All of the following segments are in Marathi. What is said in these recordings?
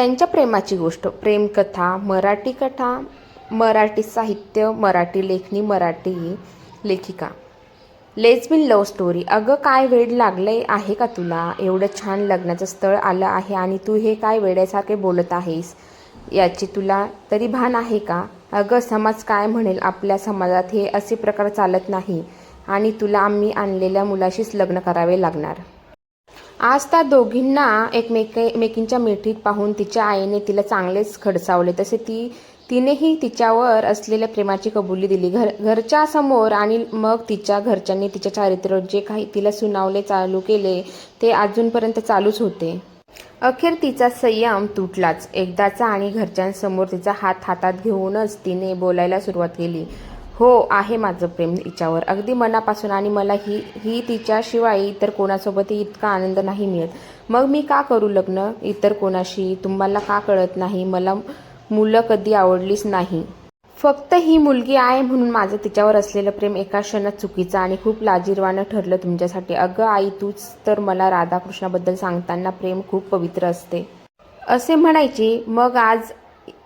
त्यांच्या प्रेमाची गोष्ट. प्रेमकथा मराठी कथा मराठी साहित्य मराठी लेखणी मराठी लेखिका. लेझबिन लव्ह स्टोरी अगं काय वेड लागलंय आहे का तुला? एवढं छान लग्नाचं स्थळ आलं आहे आणि तू हे काय वेड्यासारखे बोलत आहेस? याची तुला तरी भान आहे का? अगं समाज काय म्हणेल? आपल्या समाजात हे असे प्रकार चालत नाही. आणि तुला आम्ही आणलेल्या मुलाशीच लग्न करावे लागणार. आज त्या दोघींना एकमेक एकमेकींच्या मिठीत पाहून तिच्या आईने तिला चांगलेच खडसावले. तसे ती तिनेही तिच्यावर असलेल्या प्रेमाची कबुली दिली. घर घरच्या समोर आणि मग तिच्या घरच्यांनी तिच्या चारित्र्य जे काही तिला सुनावले चालू केले ते अजूनपर्यंत चालूच होते. अखेर तिचा संयम तुटलाच. एकदाचा आणि घरच्यांसमोर तिचा हात हातात घेऊनच तिने बोलायला सुरुवात केली. हो आहे माझं प्रेम तिच्यावर. अगदी मनापासून आणि मला ही ही तिच्याशिवाय इतर कोणासोबतही इतका आनंद नाही मिळत. मग मी का करू लग्न? इतर कोणाशी? तुम्हाला का कळत नाही? मला मुलं कधी आवडलीच नाही. फक्त ही मुलगी आहे म्हणून माझं तिच्यावर असलेलं प्रेम एका क्षणात चुकीचं आणि खूप लाजीरवानं ठरलं तुमच्यासाठी. अगं आई तूच तर मला राधाकृष्णाबद्दल सांगताना प्रेम खूप पवित्र असते. असे म्हणायचे मग आज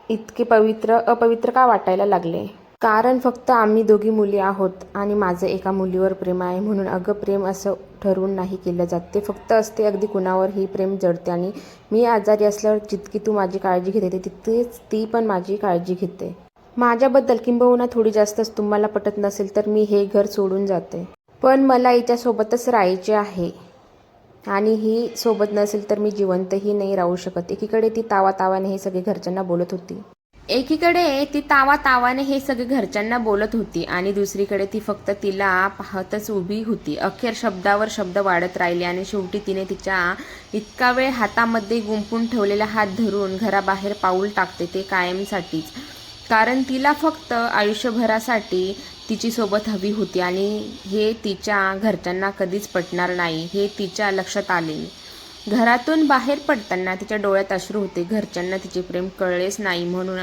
इतके पवित्र अपवित्र का वाटायला लागले? कारण फक्त आम्ही दोघी मुली आहोत आणि माझं एका मुलीवर प्रेम आहे म्हणून अगं प्रेम असं ठरवून नाही केलं जात. ते फक्त असते अगदी कुणावरही प्रेम जडते आणि मी आजारी असल्यावर जितकी तू माझी काळजी घेते तितकीच ती पण माझी काळजी घेते. माझ्याबद्दल किंबहुना थोडी जास्तच तुम्हाला पटत नसेल तर मी हे घर सोडून जाते. पण मला हिच्यासोबतच राहायचे आहे आणि ही सोबत नसेल तर मी जिवंतही नाही राहू शकत. एकीकडे ती तावा तावाने हे सगळे घरच्यांना बोलत होती. एकीकडे ती तावा तावाने हे सगळे घरच्यांना बोलत होती आणि दुसरीकडे ती फक्त तिला पाहतच उभी होती. अखेर शब्दावर शब्द वाढत राहिले आणि शेवटी तिने तिच्या इतका वेळ हातामध्ये गुंपून ठेवलेला हात धरून घराबाहेर पाऊल टाकते ते कायमसाठीच. कारण तिला फक्त आयुष्यभरासाठी तिची सोबत हवी होती आणि हे तिच्या घरच्यांना कधीच पटणार नाही हे तिच्या लक्षात आले. घरातून बाहेर पडताना तिच्या डोळ्यात अश्रू होते. घरच्यांना तिचे प्रेम कळलेच नाही म्हणून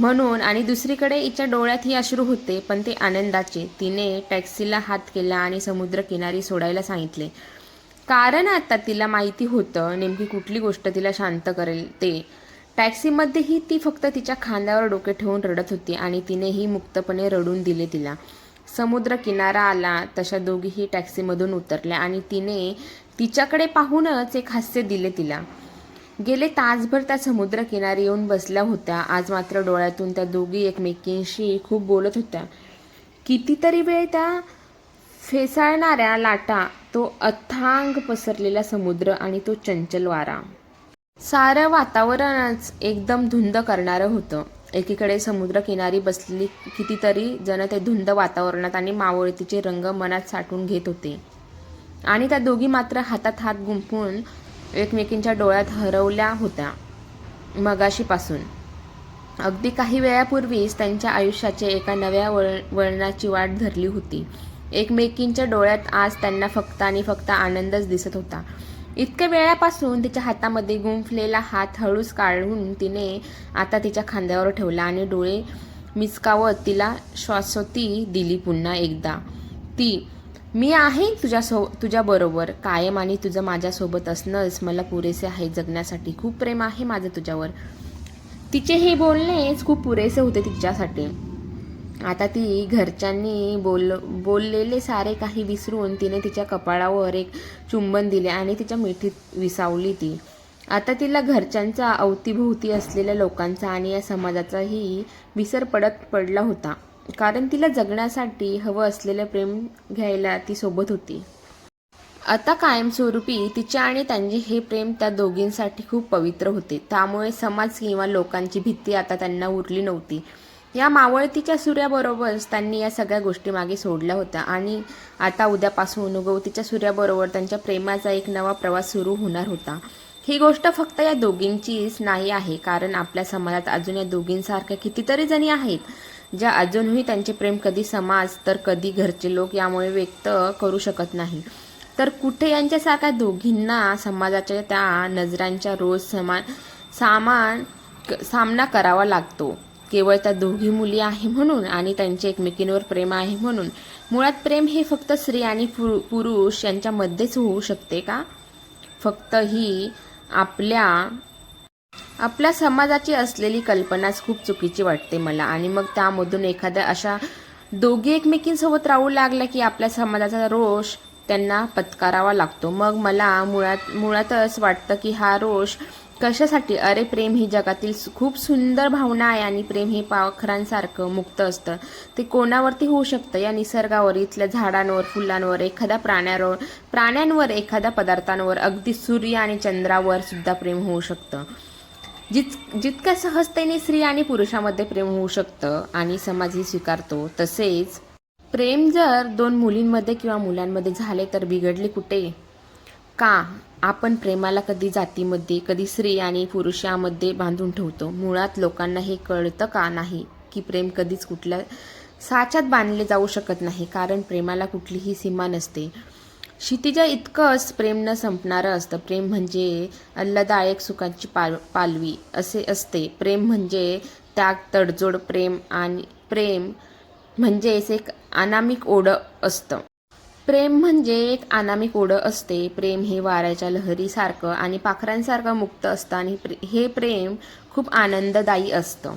म्हणून आणि दुसरीकडे हिच्या डोळ्यातही अश्रू होते पण ते आनंदाचे. तिने टॅक्सीला हात केला आणि समुद्रकिनारी सोडायला सांगितले. कारण आता तिला माहिती होतं नेमकी कुठली गोष्ट तिला शांत करेल ते. टॅक्सीमध्येही ती फक्त तिच्या खांद्यावर डोके ठेवून रडत होती आणि तिनेही मुक्तपणे रडून दिले तिला. समुद्र किनारा आला तशा दोघीही टॅक्सीमधून उतरल्या आणि तिने तिच्याकडे पाहूनच एक हास्य दिले तिला. गेले तासभर त्या समुद्रकिनारी येऊन बसल्या होत्या. आज मात्र डोळ्यातून त्या दोघी एकमेकींशी खूप बोलत होत्या. कितीतरी वेळ त्या फेसाळणाऱ्या लाटा तो अथांग पसरलेला समुद्र आणि तो चंचल वारा सारं वातावरणच एकदम धुंद करणारं होतं. एकीकडे समुद्रकिनारी बसलेली कितीतरी जण ते धुंद वातावरणात आणि मावळतीचे रंग मनात साठवून घेत होते. आणि त्या दोघी मात्र हातात हात गुंफून एकमेकींच्या डोळ्यात हरवल्या होत्या मगाशीपासून. अगदी काही वेळापूर्वीच त्यांच्या आयुष्याचे एका नव्या वळ वळणाची वाट धरली होती. एकमेकींच्या डोळ्यात आज त्यांना फक्त आणि फक्त आनंदच दिसत होता. इतक्या वेळापासून तिच्या हातामध्ये गुंफलेला हात हळूच काढून तिने आता तिच्या खांद्यावर ठेवला आणि डोळे मिचकावत तिला श्वासोती दिली पुन्हा एकदा. ती मी आहे तुझ्या सो तुझ्याबरोबर कायम आणि तुझं माझ्यासोबत असणंच मला पुरेसे आहे जगण्यासाठी. खूप प्रेम आहे माझं तुझ्यावर. तिचे हे बोलणेच खूप पुरेसे होते तिच्यासाठी. आता ती घरच्यांनी बोल बोललेले सारे काही विसरून तिने तिच्या कपाळावर एक चुंबन दिले आणि तिच्या मिठीत विसावली ती. आता तिला घरच्यांचा अवतीभोवती असलेल्या लोकांचा आणि या समाजाचाही विसर पडत पडला होता. कारण तिला जगण्यासाठी हवं असलेलं प्रेम घ्यायला ती सोबत होती. आता कायमस्वरूपी तिचे आणि त्यांचे हे प्रेम त्या दोघींसाठी खूप पवित्र होते. त्यामुळे समाज किंवा लोकांची भीती आता त्यांना उरली नव्हती. या मावळतीच्या सूर्याबरोबरच त्यांनी या सगळ्या गोष्टी मागे सोडल्या होत्या आणि आता उद्यापासून उगवतीच्या सूर्याबरोबर त्यांच्या प्रेमाचा एक नवा प्रवास सुरू होणार होता. ही गोष्ट फक्त या दोघींचीच नाही आहे कारण आपल्या समाजात अजून या दोघींसारख्या कितीतरी जणी आहेत. ज्या अजूनही त्यांचे प्रेम कधी समाज तर कधी घरचे लोक यामुळे व्यक्त करू शकत नाही. तर कुठे यांच्यासारख्या दोघींना समाजाच्या त्या नजरांच्या रोज समान सामान सामना करावा लागतो? केवळ त्या दोघी मुली आहे म्हणून आणि त्यांचे एकमेकींवर प्रेम आहे म्हणून. मुळात प्रेम हे फक्त स्त्री आणि पुरु पुरुष यांच्यामध्येच होऊ शकते का? फक्त ही आपल्या आपल्या समाजाची असलेली कल्पनाच खूप चुकीची वाटते मला. आणि मग त्यामधून एखाद्या अशा दोघी एकमेकींसोबत राहू लागल्या की आपल्या समाजाचा रोष त्यांना पत्करावा लागतो. मग मला मुळात मुळातच वाटतं की हा रोष कशासाठी? अरे प्रेम ही जगातील खूप सुंदर भावना आहे आणि प्रेम हे पाखरांसारखं मुक्त असतं. ते कोणावरती होऊ शकतं? या निसर्गावर इथल्या झाडांवर फुलांवर एखाद्या प्राण्यावर प्राण्यांवर एखाद्या पदार्थांवर अगदी सूर्य आणि चंद्रावर सुद्धा प्रेम होऊ शकतं. जित जितक्या सहजतेने स्त्री आणि पुरुषामध्ये प्रेम होऊ शकतं आणि समाजही स्वीकारतो तसेच प्रेम जर दोन मुलींमध्ये किंवा मुलांमध्ये झाले तर बिघडले कुठे? का आपण प्रेमाला कधी जातीमध्ये कधी स्त्री आणि पुरुषामध्ये बांधून ठेवतो? मुळात लोकांना हे कळतं का नाही की प्रेम कधीच कुठल्या साच्यात बांधले जाऊ शकत नाही? कारण प्रेमाला कुठलीही सीमा नसते. क्षितिजा इतकंच प्रेम न संपणारं असतं. प्रेम म्हणजे आल्हादायक सुखांची पाल पालवी असे असते. प्रेम म्हणजे त्याग तडजोड प्रेम आणि प्रेम म्हणजेच एक अनामिक ओढं असतं. प्रेम म्हणजे एक अनामिक ओढं असते. प्रेम हे वाऱ्याच्या लहरीसारखं आणि पाखरांसारखं मुक्त असतं आणि प्रे हे प्रेम खूप आनंददायी असतं.